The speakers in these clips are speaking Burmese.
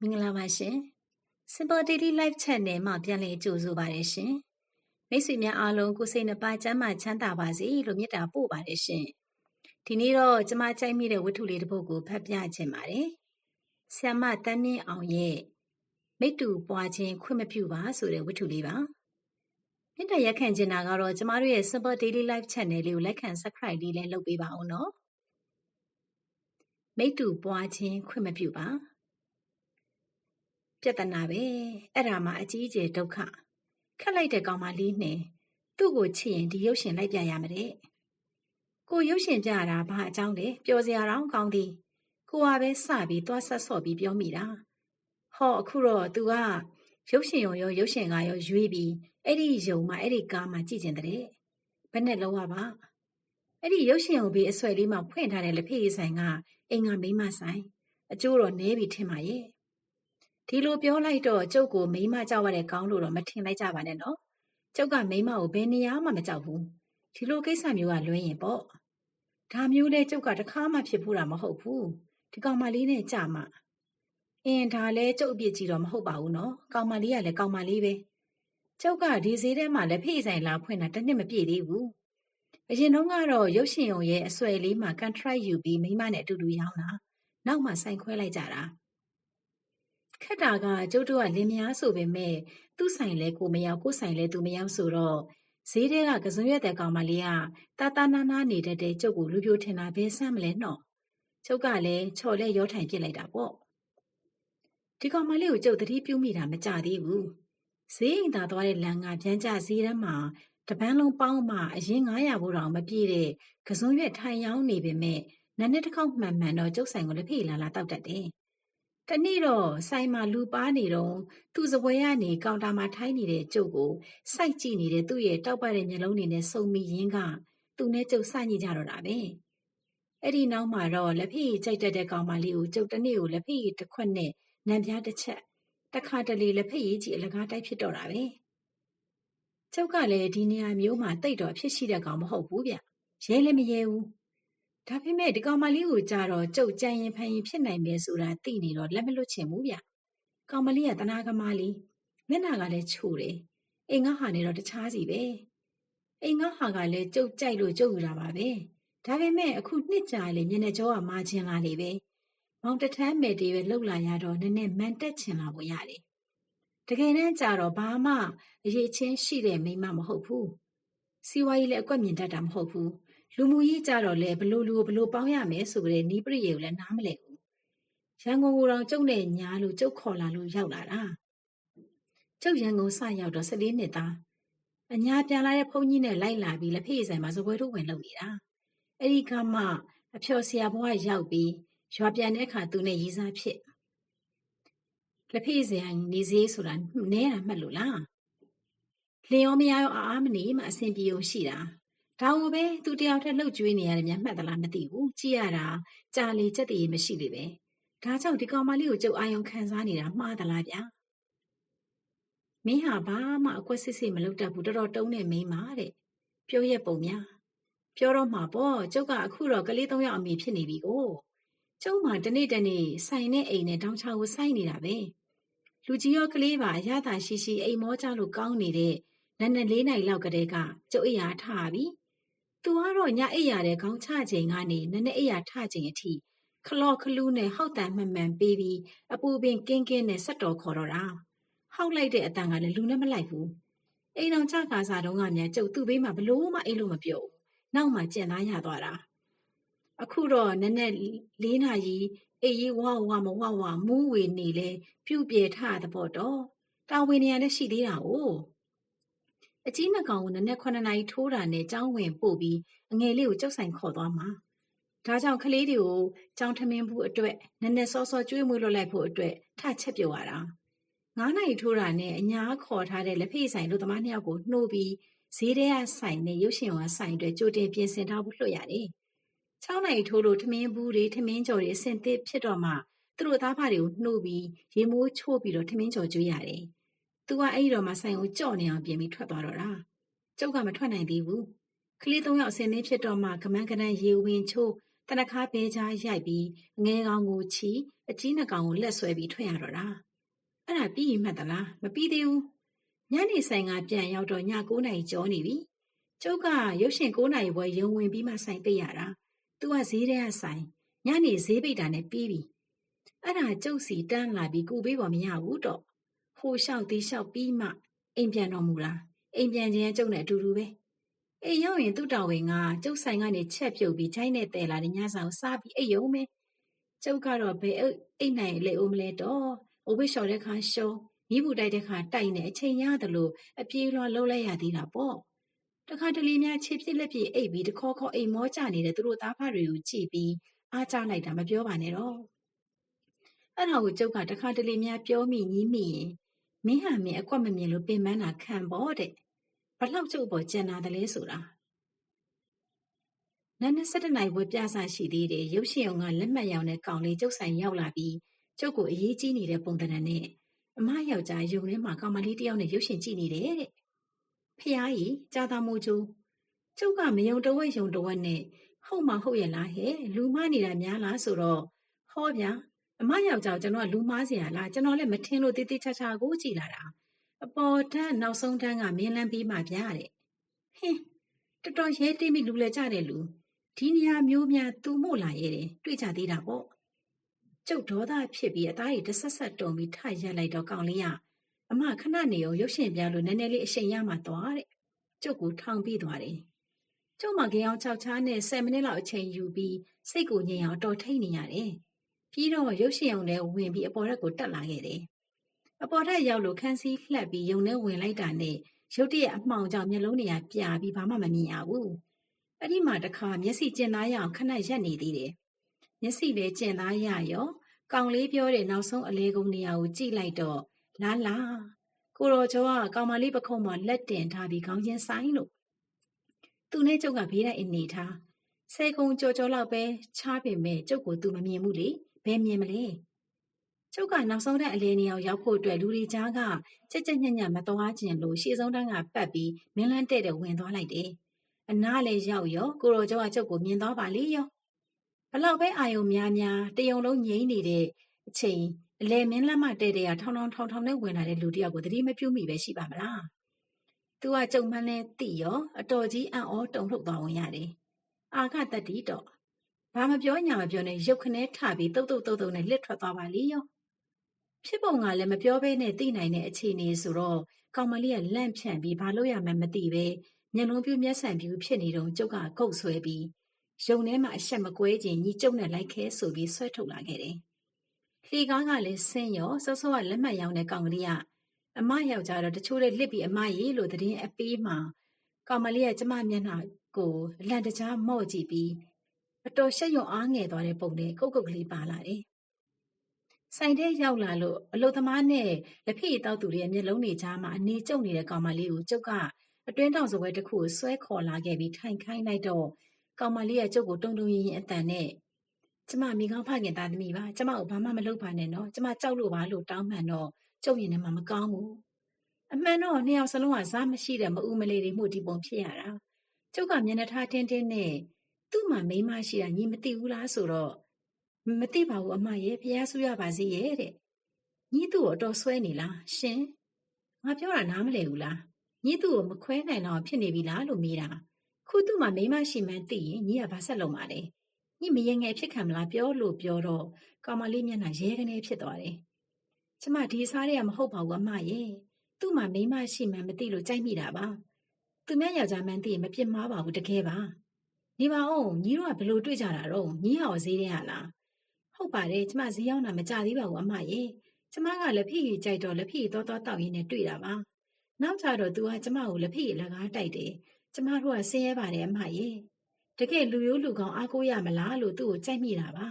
မင်္ဂလာပါရှင် Simple Daily Life Channel မှာပြန်လည်ကြိုဆိုပါရရှင်မိတ်ဆွေများအားလုံးကိုယ်စိတ်နှပါကျန်းမာချမ်းသာပါစေလို့မေတ္တာပို့ပါတယ်ရှင်ဒီနေ့တော့ကျမကြိုက်မိတဲ့ဝတ္ထုလေးတစ်ပုဒ်ကိုဖတ်ပြခြင်းပါတယ်ဆ iam မတန်းမြင့်အောင်ရဲ့မိတ္တူပွားခြင်းခွင့်မပြုပါဆိုတဲ့ဝတ္ထုလေးပါမေတ္တာရက်ခံချင်တာကတော့ကျမတို့ရဲ့ Simple Daily Life Channel လေးကိုလက်ခံ Subscribe လေးလည်းလုပ်ပေးပါအောင်နော်မိတ္တူပွားခြင်းခွင့်မပြုပါ ပြဿနာပဲအဲ့ဒါမှအကြီးအကျယ်ဒုက္ခခက်လိုက်တဲ့ကောင်မလေးနဲ့သူ့ကိုချစ်ရင်ဒီရုပ်ရှင်လိုက်ပြရမှာတဲ့ကိုရုပ်ရှင်ပြတာဘာအကြောင်းလဲပျော်စရာတော့ကောင်းသည်ကိုကပဲစပြီးသွားဆက်ဆော့ပြီးပြောမိတာဟောအခုတော့ तू ကရုပ်ရှင်ရောရောရုပ်ရှင်ကရောရွေးပြီးအဲ့ဒီယုံမှအဲ့ဒီကားမှကြည့်ကျင်တဲ့ဘယ်နဲ့လုံးဝပါအဲ့ဒီရုပ်ရှင်ကိုပြီးအဆွဲလေးမှဖွင့်ထားတဲ့လက်ဖေးဆိုင်ကအင်္ဂါမိမဆိုင်အကျိုးတော့နဲပြီထင်ပါရဲ့ ဒီလိုပြောလိုက်တော့ကျုပ်ကိုမိန်းမကြောက်ရတဲ့ကောင်းလို့တော့မထင်လိုက်ကြပါနဲ့နော်ကျုပ်ကမိန်းမကိုဘယ်နေရာမှမကြောက်ဘူးဒီလိုကိစ္စမျိုးကလွဲရင်ပေါ့ဒါမျိုးလဲကျုပ်ကတခါမှဖြစ်ဘူးတာမဟုတ်ဘူးဒီကောင်မလေးနဲ့ကြမှာအင်းဒါလဲကျုပ်အပြစ်ကြီးတော့မဟုတ်ပါဘူးနော်ကောင်မလေးကလည်းကောင်မလေးပဲကျုပ်ကဒီဈေးထဲမှာလက်ဖေးဆိုင်လာဖွင့်တာတစ်နှစ်မပြည့်သေးဘူးအရင်တုန်းကတော့ရုပ်ရှင်ုံရဲ့အဆွဲလေးမှာ contract ယူပြီးမိန်းမနဲ့အတူတူရောင်းတာနောက်မှဆိုင်ခွဲလိုက်ကြတာ ခက်တာက ကျုပ်တို့က လင်မယားဆိုပေမဲ့သူ့ဆိုင်လဲကိုမရောက် ကိုဆိုင်လဲသူမရောက်ဆိုတော့ ဈေးထဲက ကစွန်ရွက်တဲ့ကောင်မလေးကတာတာနာနာနေတတ်တဲ့ ကျုပ်ကို လူပြိုထင်တာ ဘယ်ဆမ်းမလဲနော် ကျုပ်ကလည်း ချော်လဲရောထိုင်ပြစ်လိုက်တာပေါ့ ဒီကောင်မလေးကို ကျုပ် သတိပြုမိတာ မကြသေးဘူး ဈေးအိမ်သာသွားတဲ့လမ်းကဗျမ်းကျဈေးတန်းမှာ တပန်းလုံးပေါင်းမှ အရင်900ဘိုးတောင်မပြည့်တဲ့ ကစွန်ရွက်ထိုင်ရောင်းနေပေမဲ့နန်းနှစ်တစ်ခေါက်မှန်မှန်တော့ ကျုပ်ဆိုင်ကို လက်ဖေးလာလာတောက်တတ်တယ် တနေ့တော့ဆိုင်မှာလူပါနေတော့သူ့စပွဲကနေကောင်တာမှာထိုင်းနေတဲ့ကျုပ်ကိုစိုက်ကြည့်နေတဲ့သူ့ရဲ့တောက်ပတဲ့မျက်လုံးတွေနဲ့စုံမိရင်းကသူနဲ့ကျုပ်စညစ်ကြတော့တာပဲအဲ့ဒီနောက်မှာတော့လက်ဖေးကြိုက်တတ်တဲ့ကောင်မလေးကိုကျုပ်တနေ့ကိုလက်ဖေးတစ်ခွက်နဲ့နံပြားတစ်ချက်တခါတလေလက်ဖေးကြီးအလကားတိုက်ဖြစ်တော့တာပဲကျုပ်ကလည်းဒီနေရာမျိုးမှာတိတ်တော့ဖြစ်ရှိတဲ့ကောင်မဟုတ်ဘူးဗျရဲလည်းမရဲဘူး ဒါပေမဲ့ဒီကောင်မလေးကိုကြတော့ကျုပ်ကြံရင်ဖန်ရင်ဖြစ်နိုင်မယ်ဆိုတာသိနေတော့လက်မလွတ်ချင်ဘူးဗျ။ကောင်မလေးကတနာကမားလေးမျက်နှာကလည်းချိုတယ်။အိမ်ငါဟာနေတော့တခြားစီပဲ။အိမ်ငါဟာကလည်းကျုပ်ကြိုက်လို့ကျုပ်ယူတာပါပဲ။ဒါပေမဲ့အခုနှစ်ကြာလေမျက်နှာကြောကမာချင်လာလေပဲ။မောင်တထမ်းမယ်တေးပဲလှုပ်လာရတော့နည်းနည်းမန်တက်ချင်လာဖို့ရတယ်။တကယ်တမ်းကြတော့ဘာမှအရေးချင်းရှိတဲ့မိမမဟုတ်ဘူး။စီဝါကြီးလည်းအကွက်မြင်တတ်တာမဟုတ်ဘူး။ လူမှုရေးကြတော့လေဘလို့လူဘလို့ပေါင်းရမယ်ဆိုကြတဲ့နီးပရိယေကိုလည်းနားမလဲဘူးရန်ကုန်ကိုတော့ကျုပ်နဲ့ညာလို့ကျုပ်ခေါ်လာလို့ရောက်လာတာကျုပ်ရန်ကုန်စရောက်တော့14နှစ်သားအညာပြန်လာတဲ့ဘုန်းကြီးနဲ့လိုက်လာပြီးလက်ဖေးဆိုင်မှာစပွဲတို့ဝင်လုပ်နေတာအဲ့ဒီကမှအဖျော်ဆရာဘွားရောက်ပြီးရွာပြန်တဲ့အခါသူနဲ့ရီစားဖြစ်လက်ဖေးဆိုင်နေစည်းဆိုတာနဲတာမှတ်လို့လားလျောမရရောအားမနေမှအဆင်ပြေုံရှိတာ ဒါကိုပဲသူတယောက်တည်းလှုပ်ကြွေးနေရတယ်များမှတ်သလားမသိဘူးကြည့်ရတာကြာလေကြက်တည်မရှိလေပဲဒါကြောင့်ဒီကောင်မလေးကိုကြုတ်အာယုံခံစားနေတာမှားသလားဗျာမင်းဟာဘာမှအကွက်စစ်စစ်မလုပ်တတ်ဘူးတော်တော်တုံးနေမိန်းမတဲ့ပြောရက်ပုံများပြောတော့မှာပေါ့ကျုပ်ကအခုတော့ကလေးသုံးယောက်အမေဖြစ်နေပြီကိုကျုပ်မှတနေ့တနေ့ဆိုင်နဲ့အိမ်နဲ့တောင်းချကိုစိုက်နေတာပဲလူကြီးရောကလေးပါအရသာရှိရှိအိမ်မောကြလို့ကောင်းနေတဲ့နက်နက်လေးနိုင်လောက်ကလေးကကျုပ်အရာထားပြီ သူကတော့ညအိပ်ရတဲ့ခေါင်းချချိန်ကနေနည်းနည်းအိပ်ရထချိန်အထိခလော့ခလူးနဲ့ဟောက်တန်မှန်မှန်ပေးပြီးအပူပင်ကင်းကင်းနဲ့ဆက်တော်ခေါ်တော့တာဟောက်လိုက်တဲ့အတန်ကလည်းလူနဲ့မလိုက်ဘူးအိမ်တော်ချကားစားတုန်းကမြန်ကျုပ်သူ့ဘေးမှာဘလို့မှအိတ်လို့မပြုတ်နောက်မှကြံသားရသွားတာအခုတော့နည်းနည်းလေးနာရီအေးဝဝမဝဝမူးဝေနေလဲပြုတ်ပြေထရတဲ့ပေါ့တော့တာဝန်နေရလည်းရှိသေးတာ哦 အကြီးနှစ်ကောင်ကိုနနက်9နာရီထိုးတာနဲ့ကျောင်းဝင်ပို့ပြီးအငယ်လေးကိုကြောက်ဆိုင်ခေါ်သွားမှာဒါကြောင့်ကလေးတွေကိုကျောင်းထမင်းဘူးအတွက်နနက်စောစောကျွေးမွေးလွတ်လိုက်ဖို့အတွက်ထချက်ပြုတ်ရတာ9နာရီထိုးတာနဲ့အညာခေါ်ထားတဲ့လက်ဖေးဆိုင်လူသမားနှစ်ယောက်ကိုနှိုးပြီးဈေးထဲကဆိုင်နဲ့ရုပ်ရှင်ဝါဆိုင်အတွက်ကြိုတင်ပြင်ဆင်ထားဖို့လွှတ်ရတယ်6နာရီထိုးလို့ထမင်းဘူးတွေထမင်းကြော်တွေအဆင်သင့်ဖြစ်တော့မှသူတို့သားဖားတွေကိုနှိုးပြီးရေမိုးချိုးပြီးတော့ထမင်းကြော်ကျွေးရတယ် သူကအဲ့ဒီတော့မှဆိုင်ကိုကြော့နေအောင်ပြင်ပြီးထွက်သွားတော့တာကျုပ်ကမထွက်နိုင်သေးဘူးကလေးသုံးယောက်အစင်းလေးဖြစ်တော့မှကမန်းကနန်းရေဝင်ချိုးတနခါဘေးကြားရိုက်ပြီးအငယ်ကောင်ကိုချီအကြီးနှစ်ကောင်ကိုလက်ဆွဲပြီးထွက်ရတော့တာအဲ့ဒါပြီးရင်မှတ်သလားမပြီးသေးဘူးညနေဆိုင်ကပြန်ရောက်တော့ည9နာရီကျော်နေပြီကျုပ်ကရုပ်ရှင်9နာရီဘွယ်ရုံဝင်ပြီးမှဆိုင်ပိတ်ရတာသူကဈေးထဲကဆိုင်ညနေဈေးပိတ်တာနဲ့ပြီးပြီအဲ့ဒါကျုပ်စီတန်းလာပြီးကူပေးပေါ်မရဘူးတော့ ဟိုလျှောက်ဒီလျှောက်ပြီးမှအိမ်ပြန်တော်မူလားအိမ်ပြန်ခြင်းကျုပ်နဲ့အတူတူပဲအိမ်ရောက်ရင်သူ့တော်ဝင်ကကျုပ်ဆိုင်ကနေချက်ပြုတ်ပြီးချိုင်းနဲ့တဲလာတဲ့ညဆောင်စားပြီးအိပ်ရုံပဲကျုပ်ကတော့ဘယ်အိတ်နိုင်လေဦးမလဲတော့အဝိရှော်တဲ့ခါရှုံးမိဘူးတိုက်တဲ့ခါတိုက်နေအချိန်ရတယ်လို့အပြေးလွှာလှုပ်လိုက်ရသေးတာပေါ့တခါတလေများခြေပြစ်လက်ပြအိပ်ပြီးတခေါခေါအိမ်မောကြနေတဲ့သူတို့သားဖတွေကိုကြည့်ပြီးအားကြလိုက်တာမပြောပါနဲ့တော့အဲ့ဒါကိုကျုပ်ကတခါတလေများပြောမိညီးမိရင် မင်းဟာမင်းအကွက်မမြင်လို့ပင်ပန်းတာခံပေါ့တဲ့ဘလောက်ကျုပ်ပေါ်ကျန်တာတလဲဆိုတာနန်းနဲ့၁၇နိုင်ဝယ်ပြဆရှိသေးတယ်ရုပ်ရှင်အောင်ကလက်မှတ်ရောင်တဲ့ကောင်လေးကျုပ်ဆိုင်ရောက်လာပြီးကျုပ်ကိုအရေးကြီးနေတဲ့ပုံသဏ္ဍာန်နဲ့အမယောက်ျားယုံထဲမှာကောင်မလေးတယောက်နဲ့ရုပ်ရှင်ကြည့်နေတယ်တဲ့ဖះကြီးကြာသာမိုးကျိုးကျုပ်ကမယုံတဝက်ယုံတဝက်နဲ့ဟုတ်မှဟုတ်ရဲ့လားဟဲ့လူမနေတာများလားဆိုတော့ဟောဗျာ အမယောက်ျားကိုကျွန်တော်ကလူမားစရာလားကျွန်တော်လည်းမထင်လို့တိတိချာချာကိုကြည်လာတာအပေါ်ထက်နောက်ဆုံးထန်းကမင်းလန်းပြီးမှဗျာတဲ့ဟင်းတော်တော်ရဲတိမိလူလဲကြတဲ့လူဒီနေရာမျိုးများသူမို့လာရဲတယ်တွေ့ကြသေးတာပေါ့ကျုပ်ဒေါသဖြစ်ပြီးအသားကြီးတဆက်ဆက်တုံပြီးထရက်လိုက်တော့ကောင်လေးကအမခဏနေအောင်ရုပ်ရှင်ပြလို့နည်းနည်းလေးအရှိန်ရမှသွားတဲ့ကျုပ်ကိုထောင်ပြီးသွားတယ်ကျုပ်မကင်အောင်ခြောက်ချားနဲ့10မိနစ်လောက်အချိန်ယူပြီးစိတ်ကိုငြိမ်အောင်တော်ထိတ်နေရတယ် ပြီးတော့ရုပ်ရှင်အောင်ထဲဝင်ပြီးအပေါ်ရက်ကိုတက်လာခဲ့တယ်အပေါ်ထက်ရောက်လို့ခန်းစည်းလှက်ပြီးယုံထဲဝင်လိုက်တာနဲ့ရုတ်တရက်အမှောင်ကြောင့်မျက်လုံးတွေကပြာပြီးဘာမှမမြင်ရဘူးအဲ့ဒီမှာတခါမျက်စိကျင်သားရအောင်ခဏရက်နေသေးတယ်မျက်စိလည်းကျင်သားရရောကောင်လေးပြောတဲ့နောက်ဆုံးအလဲကုန်းနေရာကိုကြည့်လိုက်တော့လာလာကိုရောကျော်ကကောင်မလေးပခုံးမှာလက်တင်ထားပြီးခေါင်းချင်းဆိုင်လို့သူနဲ့ကျုပ်ကဘေးတိုင်းအနေထားဆဲကုံကြော်ကြော်လောက်ပဲချားပင်မဲ့ကျုပ်ကိုသူမမြင်ဘူးလေ ဘယ်မြင်မလဲကျုပ်ကနောက်ဆုံးတဲ့အလဲနေအောင်ရောက်ဖို့အတွက်လူတွေကြားကကြက်ကြက်ညံ့ညံ့မတော်ကျင်လို့ရှေ့ဆုံးတန်းကပတ်ပြီးမင်းလန်းတဲ့တဲ့ဝင်သွားလိုက်တယ်အနားလည်းရောက်ရောကိုရောကျော်ကကျုပ်ကိုမြင်သွားပါလေရောဘလောက်ပဲအာယုံများများတယုံလုံးငြိမ့်နေတဲ့အချိန်အလဲမင်းလက်မတဲ့တဲ့ကထောင်ထောင်ထောင်ထောင်နဲ့ဝင်လာတဲ့လူတယောက်ကိုသတိမပြုမိပဲရှိပါမလား။ "तू ကကြုံမှန်းလဲသိရောအတော်ကြီးအံ့ဩတုန်လှုပ်သွားဝင်ရတယ်။အာခတတ္တိတော့ ဘာမပြောညာမပြောနဲ့ရုပ်ခနဲထပြီးတုတ်တုတ်တုတ်တုတ်နဲ့လစ်ထွက်သွားပါလေရော။ဖြစ်ပုံကလည်းမပြောဘဲနဲ့သိနိုင်တဲ့အခြေအနေဆိုတော့ကောင်မလေးကလန့်ဖြန့်ပြီးဘာလို့ရမှန်းမသိပဲမျက်လုံးပြူးမျက်စံပြူးဖြစ်နေတော့ကျုပ်ကကုတ်ဆွဲပြီးရုံထဲမှာအဆက်မကွဲခြင်းညီကျုပ်နဲ့လိုက်ခဲဆိုပြီးဆွဲထုတ်လာခဲ့တယ်။လှေကားကလည်းဆင်းရောစောစောကလက်မှတ်ရောင်းတဲ့ကောင်ကလေးကအမယောက်ျားတော့တချို့လေးလစ်ပြီးအမရေလို့တည်င်းအပေးမှာကောင်မလေးကကျမမျက်နှာကိုလန်တကြားမော့ကြည့်ပြီး အတော်ရှက်ရွံ့အားငယ်သွားတဲ့ပုံနဲ့ကုတ်ကုတ်ကလေးပါလာတယ်။ဆိုင်ထဲရောက်လာလို့အလုသမားနဲ့လက်ဖေးတောက်သူတွေရဲ့မျက်လုံးတွေကြားမှာအနေကျုံနေတဲ့ကောင်မလေးကိုကျုပ်ကအတွင်းတောင်စပွဲတစ်ခုကိုဆွဲခေါ်လာခဲ့ပြီးထိုင်ခိုင်းလိုက်တော့ကောင်မလေးကကျုပ်ကိုတုံတုံရင်ရင်အတန်နဲ့ကျမမိကောင်းဖခင်သားသမီးပါကျမကိုဘာမှမလုပ်ပါနဲ့နော်ကျမကြောက်လို့ပါလို့တောင်းမှန်တော့ကျုပ်ရင်ထဲမှာမကောင်းဘူးအမှန်တော့နှစ်ယောက်စလုံးကစားမရှိတဲ့မအူမလေးတွေမှုဒီပုံဖြစ်ရတာကျုပ်ကမျက်နှာထားတင်းတင်းနဲ့ သူ့မှာမိန်းမရှိတာညီမသိဘူးလားဆိုတော့မသိပါဘူးအမရဲ့ဖះဆူရပါစေရဲ့တဲ့ညီသူ့ကိုအတော်ဆွဲနေလားရှင်ငါပြောတာနားမလည်ဘူးလားညီသူ့ကိုမခွဲနိုင်တော့ဖြစ်နေပြီလားလို့မေးတာခုသူ့မှာမိမရှိမှန်းသိရင်ညီကဘာဆက်လုပ်မှာလဲညီမရင်ငယ်ဖြစ်ခံမလားပြောလို့ပြောတော့ကောင်မလေးမျက်နှာရဲကနေဖြစ်သွားတယ်ကျမဒီစားတွေကမဟုတ်ပါဘူးအမရဲ့သူ့မှာမိမရှိမှန်းမသိလို့ကြိုက်မိတာပါသူမြတ်ယောက်ျားမှန်းသိရင်မပြစ်မှားပါဘူးတကယ်ပါ နေပါဦးညီတို့ကဘလို့တွေ့ကြတာတော့ညီဟောဈေးတဲ့ဟာလားဟုတ်ပါတယ်ကျမဈေးရောက်တာမကြသေးပါဘူးအမရဲ့ကျမကလက်ဖိကြိုက်တော့လက်ဖိတော်တော်တောက်ရင်းနဲ့တွေ့တာပါနောက်ကြတော့ तू ကကျမကိုလက်ဖိလက်ကားတိုက်တယ်ကျမတို့ကဆင်းရဲပါတယ်အမရဲ့တကယ်လူရိုးလူကောင်းအားကိုးရမလားလို့သူ့ကိုကြိုက်မိတာပါ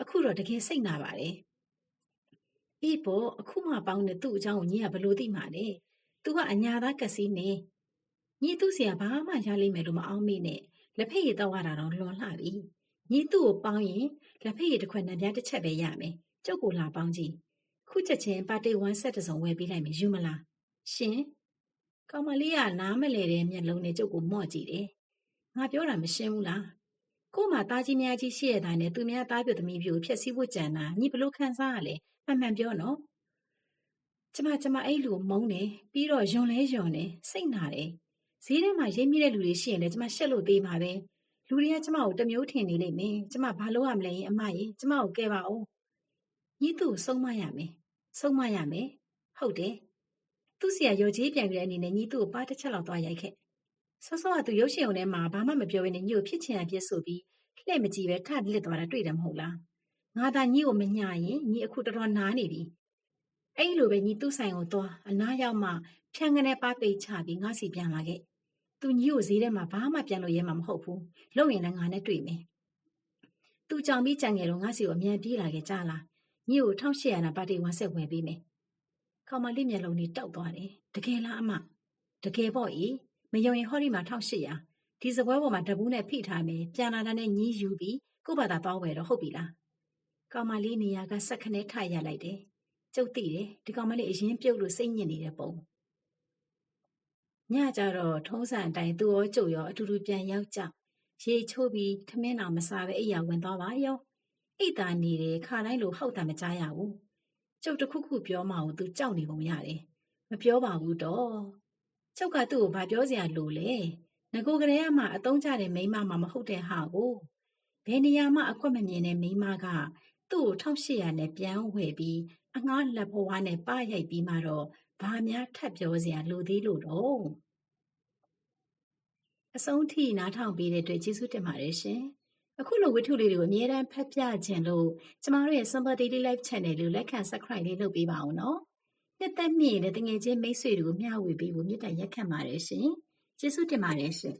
အခုတော့တကယ်စိတ်နာပါတယ်အေးပေါ့အခုမှပေါင်းတဲ့သူ့အကြောင်းကိုညီကဘလို့သိမှာလဲသူကအညာသားကစီနေညီသူ့ဆရာဘာမှရလိမ့်မယ်လို့မအောင်မေ့နဲ့ လက်ဖက်ရည်တောက်ရတာတော့လွန်လှပြီညီသူ့ကိုပေါင်းရင်လက်ဖက်ရည်တစ်ခွက်နဲ့ပြားတစ်ချက်ပဲရမယ်ကျုပ်ကိုလာပေါင်းကြည့်ခုချက်ချင်းပါတီဝမ်ဆက်တစုံဝယ်ပေးလိုက်မယ်ယူမလားရှင်ကောင်မလေးကနားမလဲတဲ့မျက်လုံးနဲ့ကျုပ်ကိုမော့ကြည့်တယ်။ငါပြောတာမရှင်းဘူးလားကို့မှာသားကြီးများကြီးရှိရတာနဲ့သူများသားပြသမီးပြိုဖျက်ဆီးဖို့ကြံတာညီဘလို့ခံစားရလဲမှန်မှန်ပြောနော်ကျမကျမအဲ့လူကိုမုန်းတယ်ပြီးတော့ယွန်လဲယွန်တယ်စိတ်နာတယ် ဈေးထဲမှာရိပ်မိတဲ့လူတွေရှိရင်လည်းကျမရှက်လို့သေးမှာပဲလူတွေကကျမကိုတမျိုးထင်နေလိမ့်မယ်ကျမဘာလို့ရမလဲအမကြီးကျမကိုကဲပါဦးညီသူ့ကိုဆုံးမရမယ်ဆုံးမရမယ်ဟုတ်တယ်သူ့စီကရော်ကြီးပြန်ကြတဲ့အနေနဲ့ညီသူ့ကိုပါတစ်ချက်လောက်သွားရိုက်ခဲ့ဆောဆောကသူရုပ်ရှင်ုံထဲမှာဘာမှမပြောဘဲနဲ့ညီကိုဖြစ်ချင်ရပြစ်ဆိုပြီးလှဲ့မကြည့်ပဲထလစ်သွားတာတွေ့တယ်မဟုတ်လားငါသာညီကိုမညာရင်ညီအခုတော်တော်နားနေပြီအဲ့လိုပဲညီသူ့ဆိုင်ကိုသွားအနားရောက်မှဖြန်းကနေပါပိတ်ချပြီးငါစီပြန်လာခဲ့ သူညီကိုဈေးထဲမှာဘာမှပြန်လို့ရဲမှာမဟုတ်ဘူးလုံရင်လည်းငါနဲ့တွေ့မယ်သူကြောင်ပြီးကြံငယ်တော့ငါစီကိုအမြန်ပြေးလာခဲ့ကြလားညီကို1800နာပါတီဝမ်ဆက်ဝယ်ပေးမယ်ကောင်မလေးမျက်လုံးလေးတောက်သွားတယ်တကယ်လားအမတကယ်ပေါ့ဤမယုံရင်ဟောဒီမှာ1800ဒီစပွဲပေါ်မှာတပူးနဲ့ဖိထားမယ်ပြန်လာတာနဲ့ညီးယူပြီးကို့ဘာသာသွားဝယ်တော့ဟုတ်ပြီလားကောင်မလေးနေရာကဆက်ခနဲ့ထရလိုက်တယ်ကျုပ်သိတယ်ဒီကောင်မလေးအရင်ပြုတ်လို့စိတ်ညစ်နေတဲ့ပုံ ညကြတော့ထုံးစံအတိုင်းသူရောကျုပ်ရောအတူတူပြန်ရောက်ကြရေချိုးပြီးထမင်းတော်မစားပဲအိယာဝင်သွားပါရောအိတ်သာနေတယ်ခါတိုင်းလိုဟောက်တာမကြားရဘူးကျုပ်တခုခုပြောမှကိုသူကြောက်နေပုံရတယ်မပြောပါဘူးတော့ကျုပ်ကသူ့ကိုဘာပြောစရာလိုလဲငကိုကလေးကမှအတုံးကြတဲ့မိန်းမမှမဟုတ်တဲ့ဟာကိုဘယ်နေရာမှအကွက်မမြင်တဲ့မိန်းမကသူ့ကို1800နဲ့ပြန်ဝယ်ပြီးအငှားလက်ဘဝနဲ့ပရိုက်ပြီးမှတော့ဘာများထပ်ပြောစရာလိုသေးလို့တော့ အဆုံးထိနားထောင်ပေးတဲ့အတွက်ကျေးဇူးတင်ပါတယ်ရှင်အခုလိုဝတ္ထုလေးတွေကိုအမြဲတမ်းဖတ်ပြခြင်းလို့ကျမတို့ရဲ့ Simple Daily Life Channel ကိုလက်ခံ Subscribe လေးလုပ်ပေးပါဦးနော်နှစ်သက်မြင့်တဲ့တငယ်ချင်းမိတ်ဆွေတွေကိုမျှဝေပေးဖို့မြတ်တရက်ခံပါတယ်ရှင်ကျေးဇူးတင်ပါတယ်ရှင်